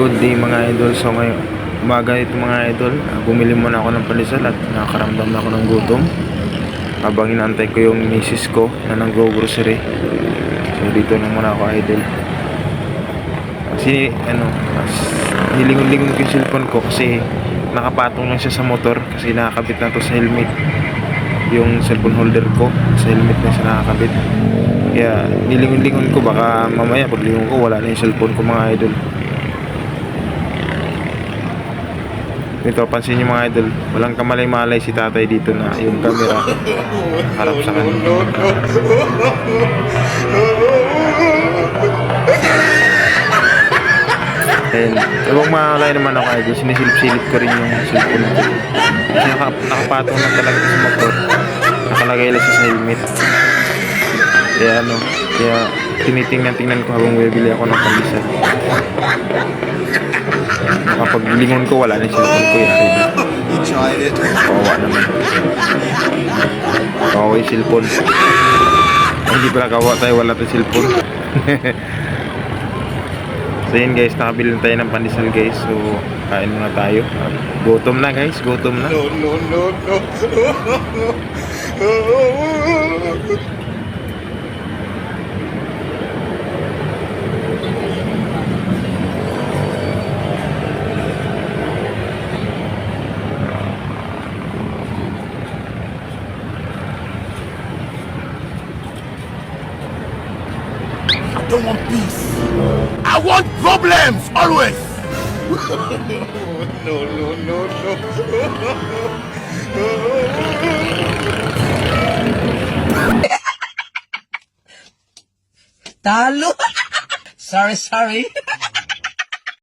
Good day mga idol. So ngayon, umaga ito mga idol. ah, Bumili muna ako ng pandesal at nakakaramdam na ako ng gutom. Habang inaantay ko yung misis ko na nag-grocery. So dito na muna ako idol. Kasi ano, nilingon-lingon ko yung cellphone ko kasi nakapatong lang siya sa motor kasi nakakabit na to sa helmet. Yung cellphone holder ko sa helmet na siya nakakabit. Kaya nilingon-lingon ko baka mamaya paglingon ko wala na yung cellphone ko mga idol. Ito, pansin niyo mga idol, walang kamalay-malay si tatay dito na yung camera harap sa kanya. And, ewan malay naman ako idol, sinisilip-silip ko rin yung cellphone ko. Kasi naka, nakapatong lang talaga sa motor. Nakalagay lang sa helmet. Kaya ano, kaya tinitingnan-tingnan ko habang bibili ako ng pandesal. Kapag lingon ko, wala na yung cellphone ko. Yari na. You tried it. Kawawa naman. Kawawa yung cellphone. Hindi pala kawawa tayo, wala tayong cellphone. so yun guys, nakabili na tayo ng pandesal guys. So, kain muna tayo. Gutom na guys, gutom na. No, no, no, no. Don't want peace. I want problems always. No, no, no, no. Talo. sorry, sorry.